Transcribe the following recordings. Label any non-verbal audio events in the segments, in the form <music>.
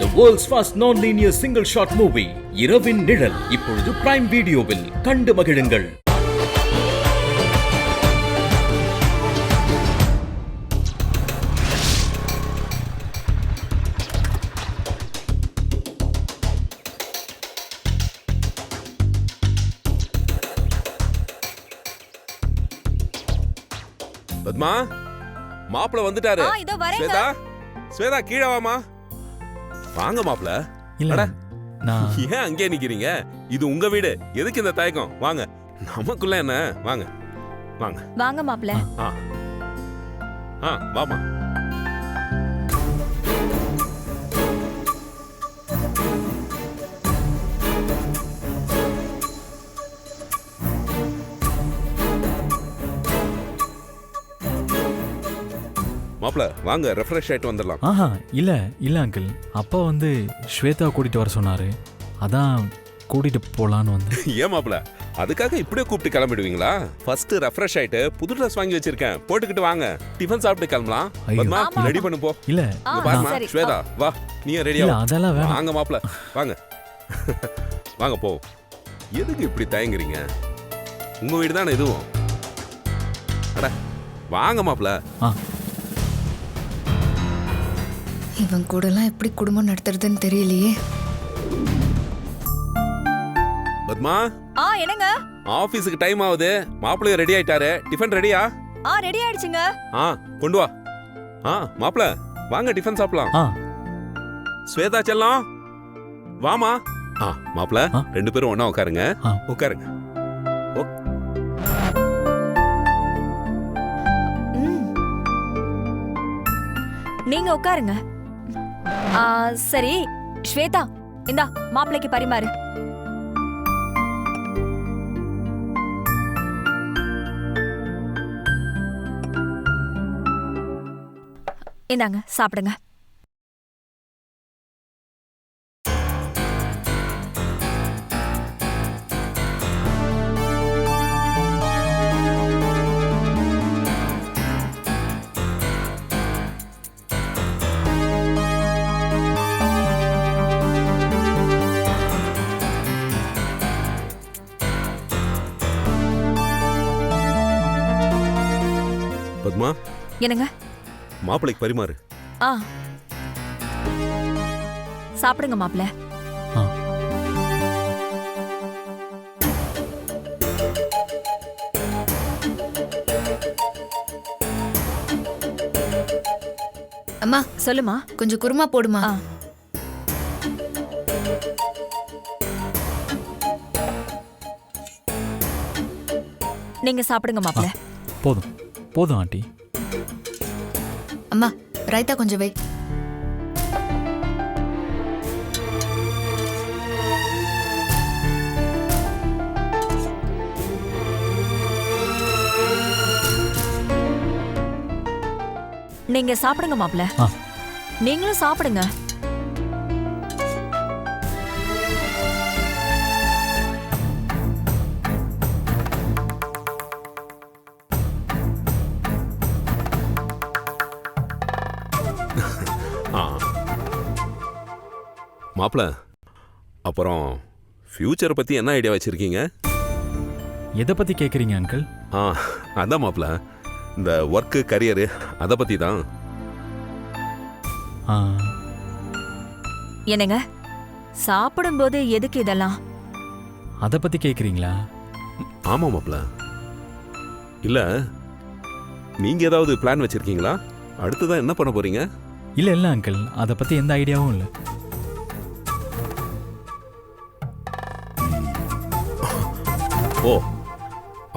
The world's first non-linear single shot movie இரவின் நிழல் இப்பொழுது prime வீடியோவில் கண்டு மகிழுங்கள். பத்மா மாப்பிள வந்துட்டாரு. இதோ. ஸ்வேதா ஸ்வேதா கீழே வாமா. வாங்க மாப்பிள இல்ல அட. நான் <laughs> ஏன் அங்கேயே நிக்கிறீங்க? இது உங்க வீடு. எதுக்கு இந்த தயக்கம்? வாங்க. நமக்குள்ள என்ன? வாங்க. வாங்க. வாங்க மாப்ள ஆ. ஆ வாமா மாப்பிள வாங்க ரெஃப்ரெஷ் ஆயிட்டு வந்துடலாம். ஆஹா இல்ல இல்ல அங்கிள் அப்பா வந்து ஸ்வேதா கூட்டிட்டு வர சொன்னாரு. அதான் கூட்டிட்டு போலான்னு வந்தேன். <laughs> ஏன் மாப்பிள அதுக்காக இப்படியே கூப்பிட்டு கிளம்பிடுவீங்களா? ஃபர்ஸ்ட் ரெஃப்ரெஷ் ஆயிட்டு புது ட்ரெஸ் வாங்கி வச்சிருக்கேன். போட்டுக்கிட்டு வாங்க. டிஃபன் சாப்பிட்டு கிளம்பலாம். ஐயோ. பத்மா ஆமா, ரெடி பண்ணு போ. இல்ல ஆ, இங்க பாருமா சரி. ஸ்வேதா வா நீயும் ரெடியா இல்ல அதெல்லாம் வேணாம். வாங்க மாப்பிள வாங்க. <laughs> வாங்க போ. எதுக்கு இப்படி தயங்குறீங்க? உங்க வீடு தானே இதுவும்? அட வாங்க மாப்பிள ஆ. இவன் கூடலாம் எப்படி குடும்பம் நடத்துறதுன்னு தெரியலையே. பத்மா? ஆ என்னங்க? ஆபீஸுக்கு டைம் ஆகுது. மாப்பிள்ளைய ரெடி ஆயிட்டாரு. டிஃபன் ரெடியா ஆ ரெடி ஆயிடுச்சுங்க. ஆ கொண்டு வா. ஆ மாப்பிள வாங்க டிஃபன் சாப்பிடலாம். ஆ. ஸ்வேதா செல்லம்? வாமா ஆ மாப்பிள ஆ. ரெண்டு பேரும் ஒண்ணா உட்காருங்க. ஆ. உட்காருங்க. நீங்க உட்காருங்க. சரி. ஸ்வேதா இந்தா மாப்பிளைக்கு பரிமாறு. இந்தாங்க சாப்பிடுங்க. என்னங்க? மாப்பிளைக்கு பரிமாறு. ஆ. சாப்பிடுங்க மாப்பிள. ஆ. அம்மா சொல்லுமா. கொஞ்சம் குருமா போடுமா? ஆ. நீங்க சாப்பிடுங்க மாப்பிள. போதும். போதும் ஆண்டி. அம்மா ரைத்தா கொஞ்சம் வை. நீங்க சாப்பிடுங்க மாப்பிள ஆ. நீங்களும் சாப்பிடுங்க. மாப்பிள அப்புறம் ஃபியூச்சரை பத்தி என்ன ஐடியா வச்சிருக்கீங்க? எதை பத்தி கேக்குறீங்க அங்கிள் ஆ அதான் மாப்பிள இந்த ஒர்க்கு கரியரு அதை பத்தி தான். ஆ. என்னங்க? சாப்பிடும்போது எதுக்கு இதெல்லாம்? அதை பத்தி கேக்குறீங்களா? ஆமா மாப்பிள இல்ல நீங்க ஏதாவது பிளான் வச்சிருக்கீங்களா? அடுத்ததான் என்ன பண்ண போறீங்க? இல்ல இல்ல அங்கிள் அதை பத்தி எந்த ஐடியாவும் இல்ல. ஓ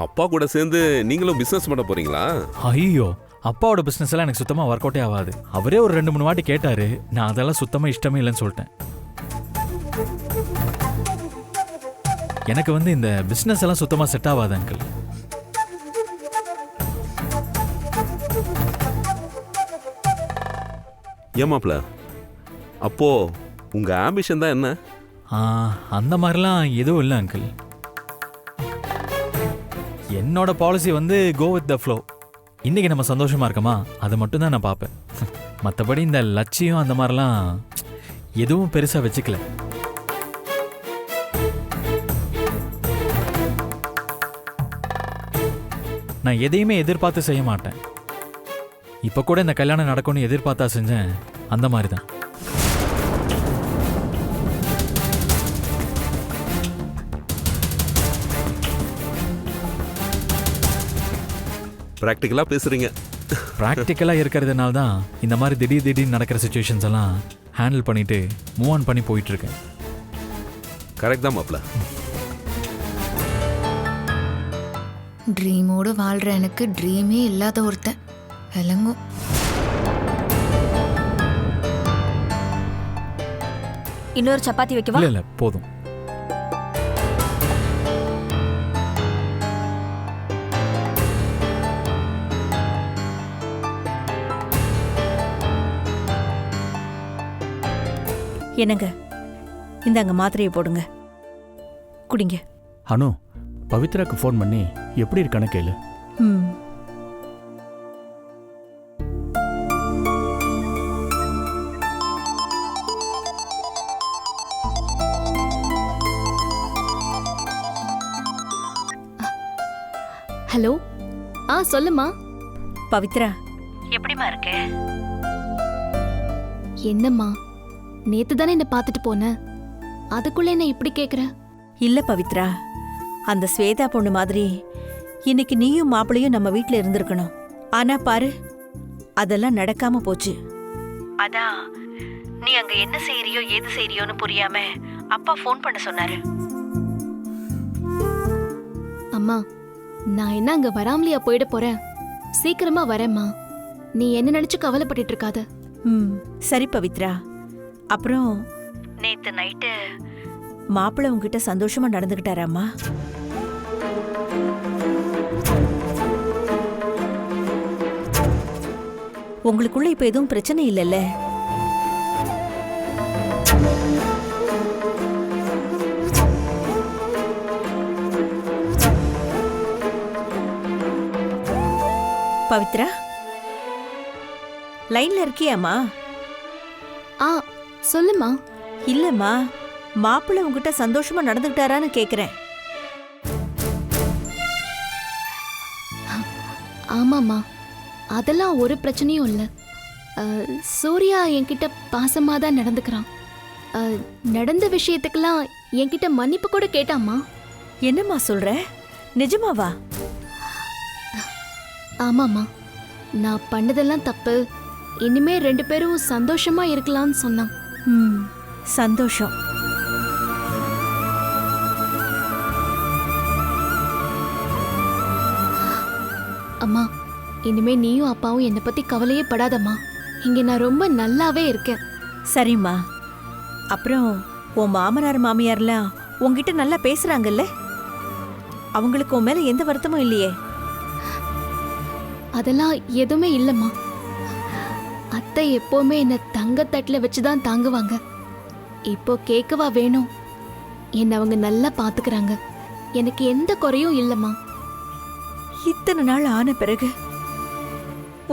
அப்பா கூட சேர்ந்து நீங்களும் பிசினஸ் பண்ண போறீங்களா? ஐயோ அப்பாவோட பிசினஸ் எல்லாம் எனக்கு சுத்தமா ஒர்க் அவுட்டே ஆகாது. அவரே ஒரு ரெண்டு மூணு வாட்டி கேட்டாரு நான் அதெல்லாம் சுத்தமா இஷ்டமே இல்லைன்னு சொல்லிட்டேன். எனக்கு வந்து இந்த பிசினஸ் எல்லாம் சுத்தமா செட் ஆகாது அங்கிள் ஏன் மாப்பிள? அப்போ உங்க ஆம்பிஷன் தான் என்ன? அந்த மாதிரிலாம் எதுவும் இல்லை அங்கிள் என்னோட பாலிசி வந்து கோ வித் த ஃப்ளோ இன்னைக்கு நம்ம சந்தோஷமா இருக்கோமா? அதை மட்டும் தான் நான் பார்ப்பேன். <laughs> மற்றபடி இந்த லட்சியம் அந்த மாதிரிலாம் எதுவும் பெருசாக வச்சுக்கல. நான் எதையுமே எதிர்பார்த்து செய்ய மாட்டேன். இப்போ கூட இந்த கல்யாணம் நடக்கும்னு எதிர்பார்த்தா செஞ்சேன். அந்த மாதிரி தான் ப்ராக்டிக்கலா பேசுறீங்க. ப்ராக்டிக்கலா இருக்கிறதுனால தான் இந்த மாதிரி திடீர் திடீர்னு நடக்கிற சுச்சுவேஷன்ஸ் எல்லாம் ஹேண்டில் பண்ணிட்டு மூவ் ஆன் பண்ணி போயிட்டு இருக்கேன் கரெக்ட் தான் மாப்ள ட்ரீமோடு வாழ்ற எனக்கு ட்ரீமே இல்லாத ஒருத்தன். விளங்கும். இன்னொரு சப்பாத்தி வைக்கவா? இல்ல இல்ல போதும். என்னங்க? இந்தாங்க மாத்திரையை போடுங்க. குடிங்க. அனு பவித்ராக்கு ஃபோன் பண்ணி எப்படி இருக்கான கேளு. ம். ஹலோ? ஆ சொல்லுமா பவித்ரா. எப்படிமா இருக்க? என்னம்மா? நேத்து தானே என்ன பார்த்துட்டு போன? அதுக்குள்ள என்ன இப்படி கேக்குற? இல்ல பவித்ரா. அந்த ஸ்வேதா பொண்ணு மாதிரி இன்னைக்கு நீயும் மாப்பிளையும் நம்ம வீட்ல இருந்திருக்கணும். ஆனா பாரு அதெல்லாம் நடக்காம போச்சு. அதான் நீ அங்க என்ன செய்யறியோ ஏது செய்யறியோன்னு புரியாம அப்பா ஃபோன் பண்ண சொன்னாரு. அம்மா நான் என்ன அங்க வராமலையா போயிட போறேன்? சீக்கிரமா வரேம்மா. நீ என்ன நினைச்சு கவலைப்பட்டுட்டு இருக்காத. ம் சரி பவித்ரா. அப்புறம் நேத்து நைட்டு மாப்பிள்ளை உங்ககிட்ட சந்தோஷமா நடந்துக்கிட்டாராம்மா உங்களுக்குள்ள இப்ப எதுவும் பிரச்சனை இல்லைல்ல? பவித்ரா? லைன்ல இருக்கியாம்மா? ஆ சொல்லுமா? இல்லம்மா மாப்பிள்ளை உங்ககிட்ட சந்தோஷமா நடந்துக்கிட்டாரான்னு கேக்குறேன். ஆமாம்மா அதெல்லாம் ஒரு பிரச்சனையும் இல்லை. சூர்யா என்கிட்ட பாசமாக தான் நடந்துக்கிறான். நடந்த விஷயத்துக்கெல்லாம் என்கிட்ட மன்னிப்பு கூட கேட்டாம்மா. என்னம்மா சொல்ற? நிஜமாவா? ஆமாம்மா நான் பண்ணதெல்லாம் தப்பு. இனிமே ரெண்டு பேரும் சந்தோஷமா இருக்கலாம்னு சொன்னான். சந்தோஷம். அம்மா இனிமே நீயும் அப்பாவும் என்னை பத்தி கவலையே படாதம்மா. இங்க நான் ரொம்ப நல்லாவே இருக்கேன். சரிம்மா. அப்புறம் உன் மாமனார் மாமியார்லாம் உன்கிட்ட நல்லா பேசுறாங்கல்ல? அவங்களுக்கு உன் மேல எந்த வருத்தமும் இல்லையே? அதெல்லாம் எதுவுமே இல்லைம்மா. அத்தை எப்பவுமே என்னை தங்கத்தட்டில் வச்சு தான் தாங்குவாங்க. இப்போ கேட்கவா வேணும்? என்னை அவங்க நல்லா பார்த்துக்கறாங்க எனக்கு எந்த குறையும் இல்லைம்மா. இத்தனை நாள் ஆன பிறகு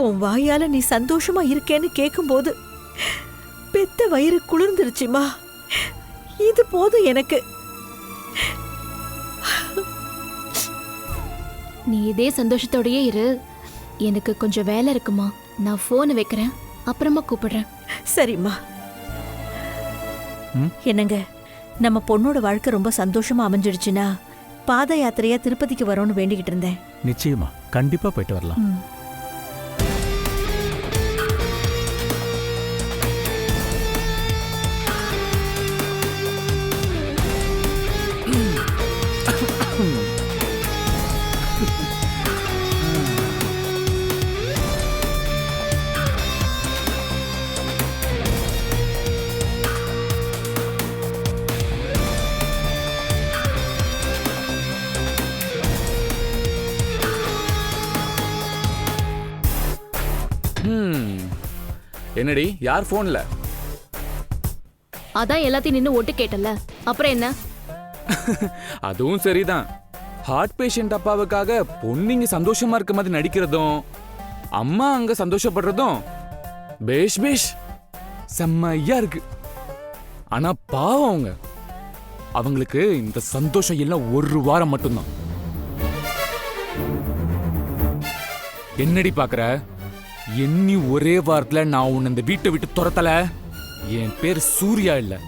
உன் வாயால நீ சந்தோஷமா இருக்கேன்னு கேட்கும்போது பெத்த வயிறு குளிர்ந்துருச்சுமா? இது போதும் எனக்கு. நீ இதே சந்தோஷத்தோடயே இரு. எனக்கு கொஞ்சம் வேலை இருக்குமா? நான் ஃபோனை வைக்கிறேன். அப்புறமா கூப்பிடுறேன். சரிம்மா? என்னங்க நம்ம பொண்ணோட வாழ்க்கை ரொம்ப சந்தோஷமா அமைஞ்சிடுச்சுன்னா பாத யாத்திரையா திருப்பதிக்கு வரோன்னு வேண்டிக்கிட்டு இருந்தேன். நிச்சயமா. கண்டிப்பா போயிட்டு வரலாம். என்னடி யார் ஃபோன்ல அதான் எல்லாத்தையும் நின்று ஒட்டு கேட்டல அப்புறம் என்ன? <laughs> அதுவும் சரிதான். ஹார்ட் பேஷண்ட் அப்பாவுக்காக பொண்ணுங்க சந்தோஷமா இருக்க மாதிரி நடிக்கிறதும் அம்மா அங்க சந்தோஷப்படுறதும் பேஷ் பேஷ் செம்மையா இருக்கு. ஆனா பாவம் அவங்க. அவங்களுக்கு இந்த சந்தோஷம் எல்லாம் ஒரு வாரம் மட்டும்தான். என்னடி பாக்குற? எண்ணி ஒரே வாரத்துல நான் உன்னை இந்த வீட்டை விட்டு துரத்தல. என் பேர் சூர்யா இல்ல.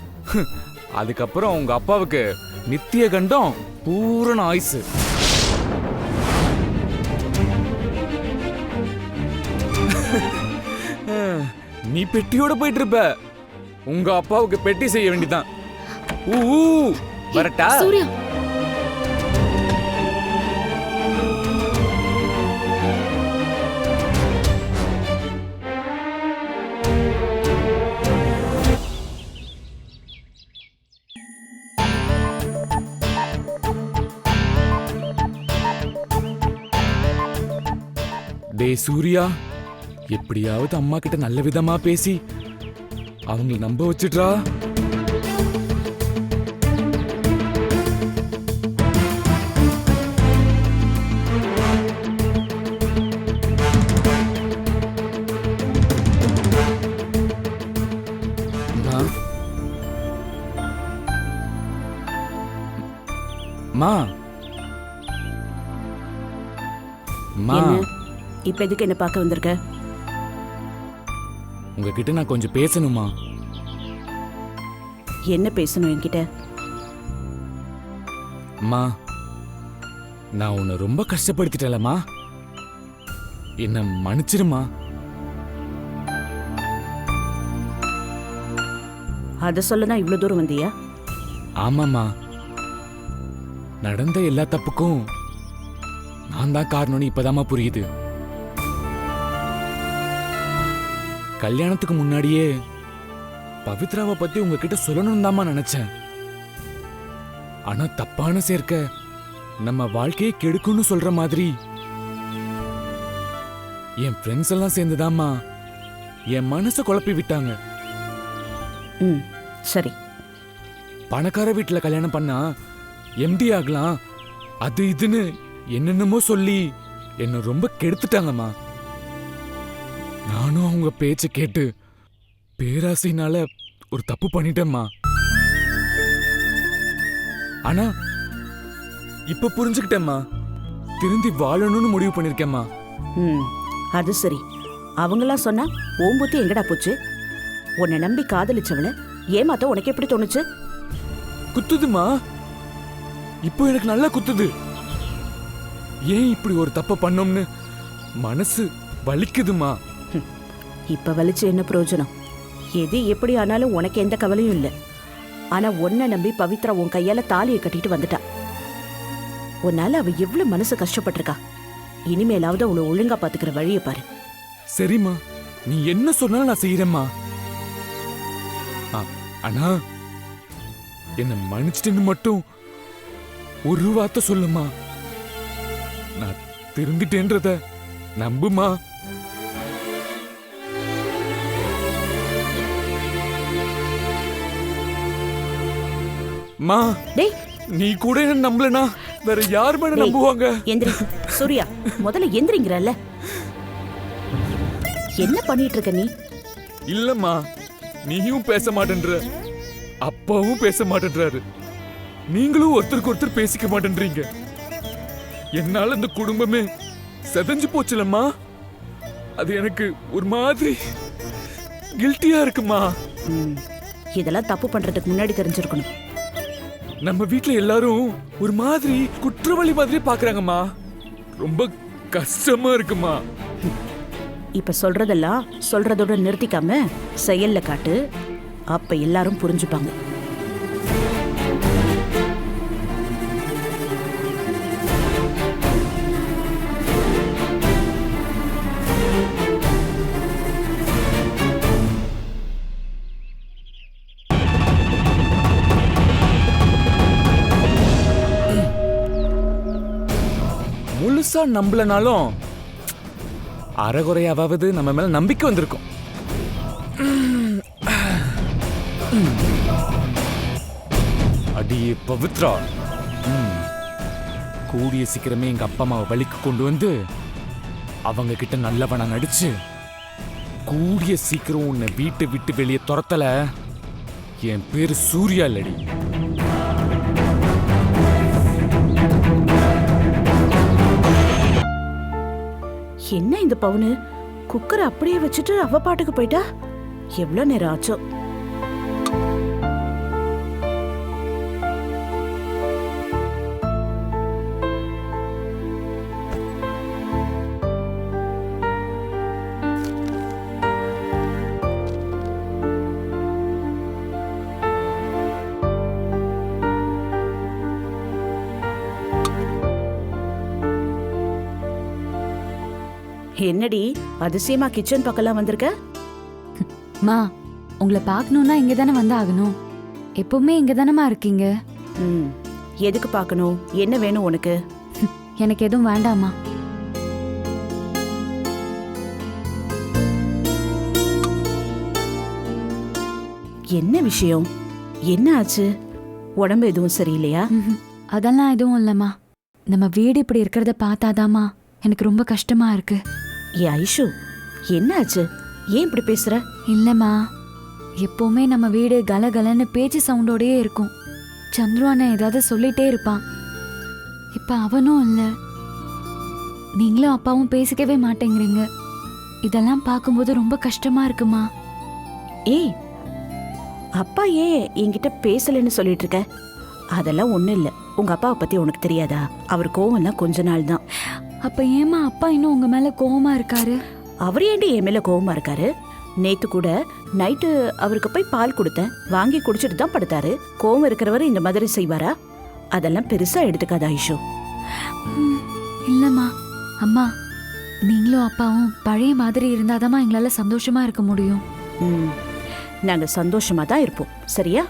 அதுக்கப்புறம் உங்க அப்பாவுக்கு நித்திய கண்டம் பூரண ஆயுசு. <laughs> நீ பெட்டியோட போயிட்டு இருப்ப உங்க அப்பாவுக்கு பெட்டி செய்ய வேண்டிதான். ஊ, வரட்டா? சூர்யா. டே சூர்யா எப்படியாவது அம்மா கிட்ட நல்ல விதமா பேசி அவங்கள நம்ப வச்சுட்றா. மா. அம்மா. இப்ப எதுக்கு என்ன பார்க்க வந்திருக்க? உங்ககிட்ட நான் கொஞ்சம் பேசணுமா? என்ன பேசணும் என்கிட்ட? அம்மா நான் உன்னை ரொம்ப கஷ்டப்படுத்திட்டேலம்மா. என்ன மன்னிச்சிருமா அத சொல்லதான் இவ்வளவு தூரம் வந்தியா? ஆமாம்மா. நடந்த எல்லா தப்புக்கும் நான் தான் காரணம்னு இப்பதாம்மா புரியுது. கல்யாணத்துக்கு முன்னாடியே பவித்ராவை பத்தி உங்ககிட்ட சொல்லணும்னு தாம்மா நினைச்சேன். ஆனா தப்பான சேர்க்க நம்ம வாழ்க்கையை கெடுக்கும்னு சொல்ற மாதிரி. என் ஃப்ரெண்ட்ஸ் எல்லாம் சேர்ந்துதாம்மா என் மனசை குழப்பி விட்டாங்க. ம் சரி. பணக்கார வீட்டுல கல்யாணம் பண்ணா எம்டி ஆகலாம். அது இதுன்னு என்னென்னமோ சொல்லி என்ன ரொம்ப கெடுத்துட்டாங்கம்மா. நானும் அவங்க பேச்ச கேட்டு பேராசைனால ஒரு தப்பு பண்ணிட்டேம்மா. ஆனா இப்ப புரிஞ்சுக்கிட்டேம்மா. திருந்தி வாழணும்னு முடிவு பண்ணிருக்கேம்மா. ம் அது சரி. அவங்களாம் சொன்னா ஓம்புத்தி எங்கடா போச்சு? உன்னை நம்பி காதலிச்சவள ஏமாத்த உனக்கு எப்படி தோணுச்சு? குத்துதுமா இப்போ எனக்கு நல்லா குத்துது. ஏன் இப்படி ஒரு தப்ப பண்ணோம்னு மனசு வலிக்குதுமா இப்ப வலிச்சு என்ன பிரயோஜனம்? எது எப்படி ஆனாலும் உனக்கு எந்த கவலையும் இல்லை. ஆனா உன்னை நம்பி பவித்ரா உன் கையால தாலியை கட்டிட்டு வந்துட்டா. உன்னால அவ எவ்வளவு மனசு கஷ்டப்பட்டிருக்கா. இனிமேலாவது அவளை ஒழுங்கா பாத்துக்கிற வழியை பாரு. சரிம்மா. நீ என்ன சொன்னாலும் நான் செய்யறேம்மா. ஆ, ஆனா என்ன மன்னிச்சிட்டுன்னு மட்டும் ஒரு வார்த்தை சொல்லுமா நான் திருந்திட்டேன்றத நம்புமா மா டேய். நீ கூட என்ன நம்பலனா? வேற யார் மேல. நம்புவாங்க? எந்திரி. சூர்யா முதல்ல எந்திரிங்கிறல்ல. என்ன பண்ணிட்டு இருக்க நீ? இல்லம்மா நீயும் பேச மாட்டேன்ற. அப்பாவும் பேச மாட்டேன்றாரு. நீங்களும் ஒருத்தருக்கு ஒருத்தர் பேசிக்க மாட்டேன்றீங்க. என்னால இந்த குடும்பமே செதஞ்சு போச்சுலம்மா. அது எனக்கு ஒரு மாதிரி கில்ட்டியா இருக்குமா? இதெல்லாம் தப்பு பண்றதுக்கு முன்னாடி தெரிஞ்சிருக்கணும். நம்ம வீட்ல எல்லாரும் ஒரு மாதிரி குற்றவாளி மாதிரி பாக்குறாங்கம்மா. ரொம்ப கஷ்டமா இருக்குமா. இப்ப சொல்றதெல்லாம் சொல்றதோட நிறுத்திக்காம செயல்ல காட்டு. அப்ப எல்லாரும் புரிஞ்சுப்பாங்க. முழுசா நம்பலனாலும் அறகுறையாவது நம்ம மேல நம்பிக்கை வந்திருக்கும். அடியே பவித்ரா. கூடிய சீக்கிரமே எங்க அப்பா அம்மாவை வழிக்கு கொண்டு வந்து அவங்க கிட்ட நல்லவனா நடிச்சு கூடிய சீக்கிரம் உன்னை வீட்டை விட்டு வெளியே துரத்தல. என் பேரு சூர்யா இல்லடி. என்ன இந்த பவுனு? குக்கரை அப்படியே வச்சுட்டு அவ பாட்டுக்கு போயிட்டா? எவ்வளவு நேரம் ஆச்சோ? என்னடி அதிசயமா கிச்சன் பக்கம்லாம் வந்திருக்க? மா உங்களை பார்க்கணும்னா இங்க தானே வந்து ஆகணும் எப்பவுமே இங்க தானேமா இருக்கீங்க? ம் எதுக்கு பார்க்கணும்? என்ன வேணும் உனக்கு? எனக்கு எதுவும் வேண்டாமா என்ன விஷயம்? என்ன ஆச்சு? உடம்பு எதுவும் சரியில்லையா? ம்ஹும். அதெல்லாம் எதுவும் இல்லம்மா. நம்ம வீடு இப்படி இருக்கிறத பார்த்தாதாம்மா எனக்கு ரொம்ப கஷ்டமா இருக்கு. ஏ ஐஷு என்ன ஆச்சு ஏன் இப்படி பேசுற? இல்லம்மா. எப்பவுமே நம்ம வீடு கலகலன்னு பேச்சு சவுண்டோடயே இருக்கும். சந்துரு அண்ணன் ஏதாவது சொல்லிட்டே இருப்பான். இப்ப அவனும் இல்ல. நீங்களும் அப்பாவும் பேசிக்கவே மாட்டேங்கிறீங்க. இதெல்லாம் பார்க்கும்போது ரொம்ப கஷ்டமா இருக்குமா? ஏய் அப்பா ஏன் என்கிட்ட பேசலன்னு சொல்லிட்டு இருக்க? அதெல்லாம் ஒண்ணும் இல்ல. உங்க அப்பாவை பத்தி உனக்கு தெரியாதா? அவர் கோவம்லாம் கொஞ்ச நாள் தான் அப்ப ஏமா அப்பா இன்னும் உங்க மேல கோவமா இருக்காரு? அவர் ஏண்டி என் மேல கோவமா இருக்காரு? நேத்து கூட நைட்டு அவருக்கு போய் பால் கொடுத்தேன். வாங்கி குடிச்சிட்டு தான் படுத்தாரு. கோவம் இருக்கிறவர் இந்த மாதிரி செய்வாரா? அதெல்லாம் பெருசா எடுத்துக்காத ஐஷு. இல்லம்மா. அம்மா நீங்களும் அப்பாவும் பழைய மாதிரி இருந்தாதாம்மா எங்களால சந்தோஷமா இருக்க முடியும். ம் நாங்க சந்தோஷமா தான் இருப்போம். சரியா?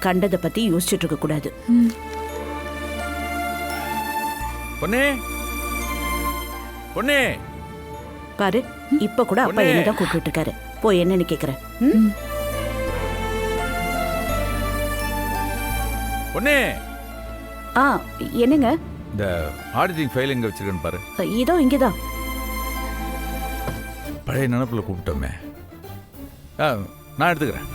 கண்டதை பத்தி யோசிச்சுட்டு இருக்க கூடாது. ம். பொண்ணே பொண்ணே பாரு இப்ப கூட அப்பா. என்னதான் கூப்பிட்டு இருக்காரு போய் என்னன்னு கேக்குறேன். பொண்ணே ஆ என்னங்க? இந்த ஆடிட்டிங் ஃபைல் எங்க வச்சிருக்கேன்னு பாரு. இதோ இங்கதான். பழைய நினப்புல கூப்பிட்டோமே. ஆ நான் எடுத்துக்கிறேன்.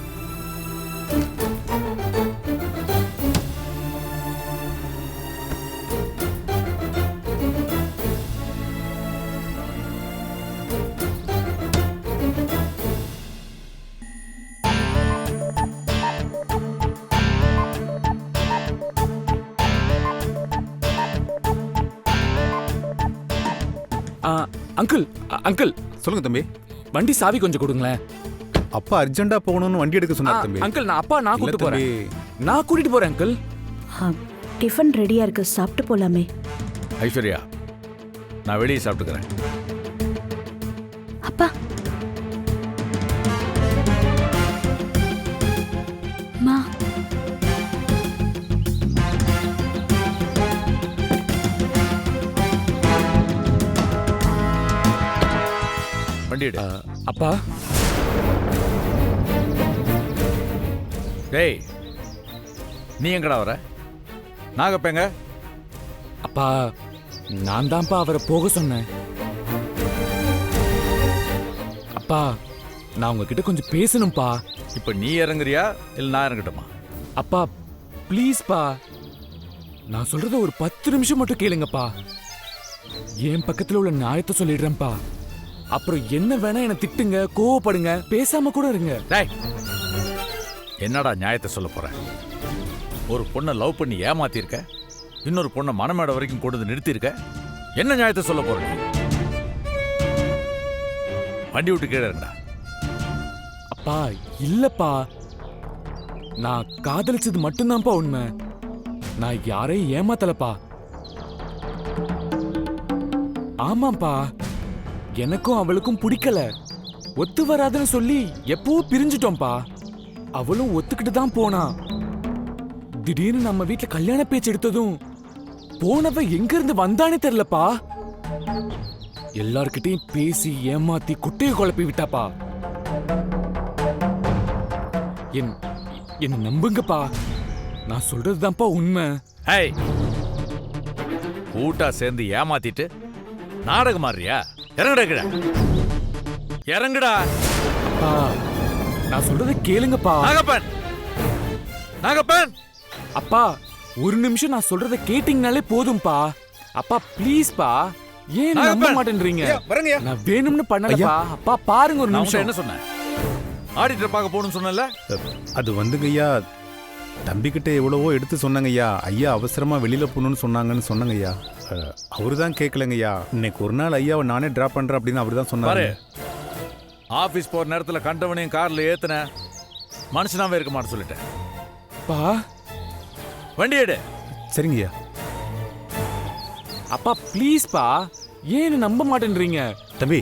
தம்பி. வண்டி சாவி கொஞ்சம் கொடுங்களேன். அப்பா அர்ஜென்ட்டா போகணும்னு வண்டி எடுக்க சொன்னார் தம்பி. அங்கிள் நான் அப்பா நான் கூட்டிட்டு தம்பி. போறேன். நான் கூட்டிட்டு போறேன் அங்கிள். டிஃபன் ரெடியா இருக்கு சாப்பிட்டு போலாமே. ஐஸ்வர்யா நான் வெளியே சாப்பிட்டுக்கிறேன். அப்பா. வண்டி எடு அப்பா டேய் நீ எங்கடா வர நாகப்பேங்க அப்பா நான் தான்ப்பா அவரை போக சொன்னேன் அப்பா நான் உங்ககிட்ட கொஞ்சம் பேசணும்ப்பா இப்போ நீ இறங்குறியா இல்லை நான் இறங்கட்டுமா அப்பா ப்ளீஸ்ப்பா நான் சொல்றத ஒரு பத்து நிமிஷம் மட்டும் கேளுங்கப்பா என் பக்கத்துல உள்ள நியாயத்தை சொல்லிடுறேன்ப்பா அப்புறம் என்ன வேணா என்ன திட்டுங்க கோவப்படுங்க பேசாம கூட இருங்க. டேய் என்னடா நியாயத்தை சொல்ல போற? ஒரு பொண்ணை லவ் பண்ணி ஏமாத்திருக்க? இன்னொரு பொண்ணை மனமேடை வரைக்கும் கொண்டு வந்து நிறுத்தியிருக்க என்ன நியாயத்தை சொல்ல போற நீ? வண்டி விட்டு கீழே இருங்கடா அப்பா இல்லப்பா. நான் காதலிச்சது மட்டும்தான்ப்பா உண்மை. நான் யாரையும் ஏமாத்தலப்பா. ஆமாப்பா எனக்கும் அவளுக்கும் பிடிக்கல. ஒத்து வராதுன்னு சொல்லி எப்பவோ பிரிஞ்சிட்டோம்ப்பா அவளும் ஒத்துக்கிட்டு தான் போனா. திடீர்னு நம்ம வீட்டுல கல்யாண பேச்சு எடுத்ததும் போனவ எங்க இருந்து வந்தானே தெரியலப்பா. எல்லார்கிட்டையும் பேசி ஏமாத்தி குட்டையை குழப்பி விட்டாப்பா. என் என்ன நம்புங்கப்பா. நான் சொல்றதுதான்ப்பா உண்மை. ஹேய் கூட்டா சேர்ந்து ஏமாத்திட்டு நாடகம் மாறியா இறங்குடா கீழே இறங்குடா. அப்பா நான் சொல்றத கேளுங்கப்பா. நாகப்பன். நாகப்பன். அப்பா ஒரு நிமிஷம் நான் சொல்றத கேட்டீங்கனாலே போதும்பா. அப்பா ப்ளீஸ்ப்பா ஏன் நம்ப. மாட்டேன்றீங்க வரேங்கய்யா. நான் வேணும்னு பண்ணலப்பா. அப்பா பாருங்க ஒரு நிமிஷம். என்ன சொன்னேன்? ஆடிட்டர் பார்க்க போகணும்னு சொன்னல அது வந்துங்க ஐயா தம்பிக்கிட்ட எவ்வளவோ எடுத்து சொன்னாங்க ஐயா அவசரமா வெளியில போகணும்னு சொன்னாங்கன்னு சொன்னாங்க ஐயா அவரு தான் கேட்கலங்க ஐயா இன்னைக்கு ஒரு நாள் ஐயாவை நானே டிராப் பண்றேன் அப்படின்னு அவர் தான் சொன்னாரு. பாரு ஆபீஸ் போற நேரத்துல கண்டவனையும் கார்ல ஏத்துன மனுஷனாவே இருக்க மாட்டேன் சொல்லிட்டேன். பா. வண்டி எடு. சரிங்க ஐயா அப்பா ப்ளீஸ்ப்பா ஏன் நம்ப மாட்டேன்றீங்க? தம்பி.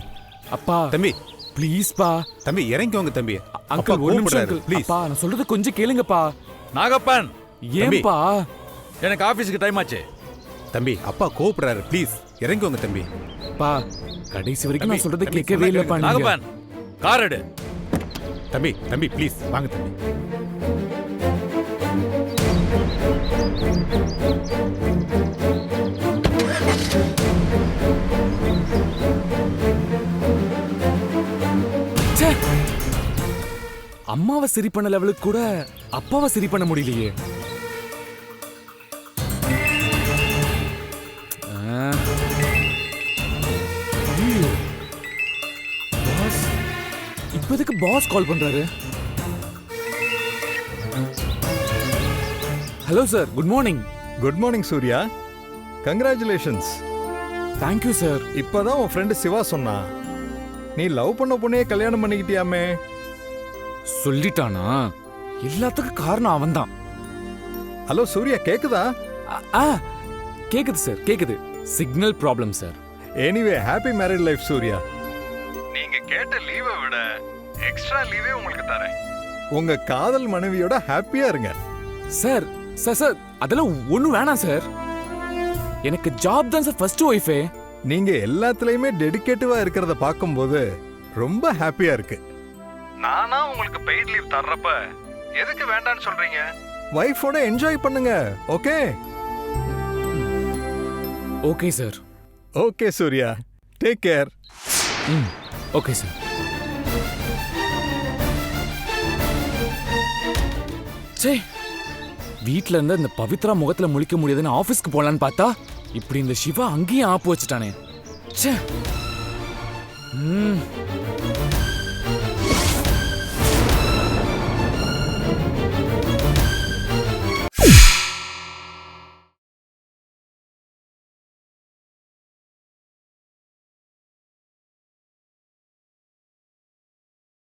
அப்பா. தம்பி. ப்ளீஸ்ப்பா தம்பி இறங்கிக்கோங்க தம்பி. அங்கிள் ஒரு நிமிஷம் ப்ளீஸ் ப்ளீஸ் அப்பா நான் சொல்றது கொஞ்சம் கேளுங்கப்பா. நாகப்பன்! ஏன்பா? எனக்கு ஆபீஸ்க்கு டைம் ஆச்சு. தம்பி அப்பா கோவப்படுறாரு. ப்ளீஸ் இறங்கிக்கோங்க தம்பி. பா கடைசி வரைக்கும் நான் சொல்றது கேட்கவே இல்லப்பா நாகப்பன் கார் எடு. தம்பி தம்பி ப்ளீஸ் வாங்க தம்பி. அம்மாவை சரி பண்ண லெவலுக்கு கூட அப்பாவை சரி பண்ண முடியலையே. ஐயோ. பாஸ் கால் பண்றாரு. Hello sir good morning good morning Surya congratulations thank you sir இப்பதான் உன் ஃப்ரெண்டு சிவா சொன்னான். நீ லவ் பண்ண பொண்ணையே கல்யாணம் பண்ணிக்கிட்டியாமே? சொல்லிட்டானா? எல்லாத்துக்கும் காரணம் அவன்தான். ஹலோ சூர்யா கேக்குதா? ஆ கேக்குது சார் கேக்குது. Signal problem sir. Anyway happy married life Surya. நீங்க கேட்ட லீவை விட எக்ஸ்ட்ரா லீவே உங்களுக்கு தரேன். உங்க காதல் மனைவியோட ஹாப்பியா இருங்க. சார் சார் சார் அதெல்லாம் ஒன்றும் வேணாம் சார். எனக்கு ஜாப் தான் சார் ஃபர்ஸ்ட் ஒய்ஃபே நீங்க எல்லாத்துலயுமே டெடிகேட்டிவா இருக்கிறத பார்க்கும்போது ரொம்ப ஹாப்பியா இருக்கு. நானா உங்களுக்கு பெய்ட் லீவ் தர்றப்ப எதுக்கு வேண்டாம்னு சொல்றீங்க? வைஃபோட என்ஜாய் பண்ணுங்க okay okay sir okay Surya take care ம் ஓகே சார் சே வீட்ல இருந்து இந்த பவித்ரா முகத்துல முழிக்க முடியாதுன்னு ஆபீஸ்க்கு போலான்னு பார்த்தா இப்படி இந்த சிவா அங்கேயும் ஆப்பு வச்சுட்டானே. ச்சே. ம்.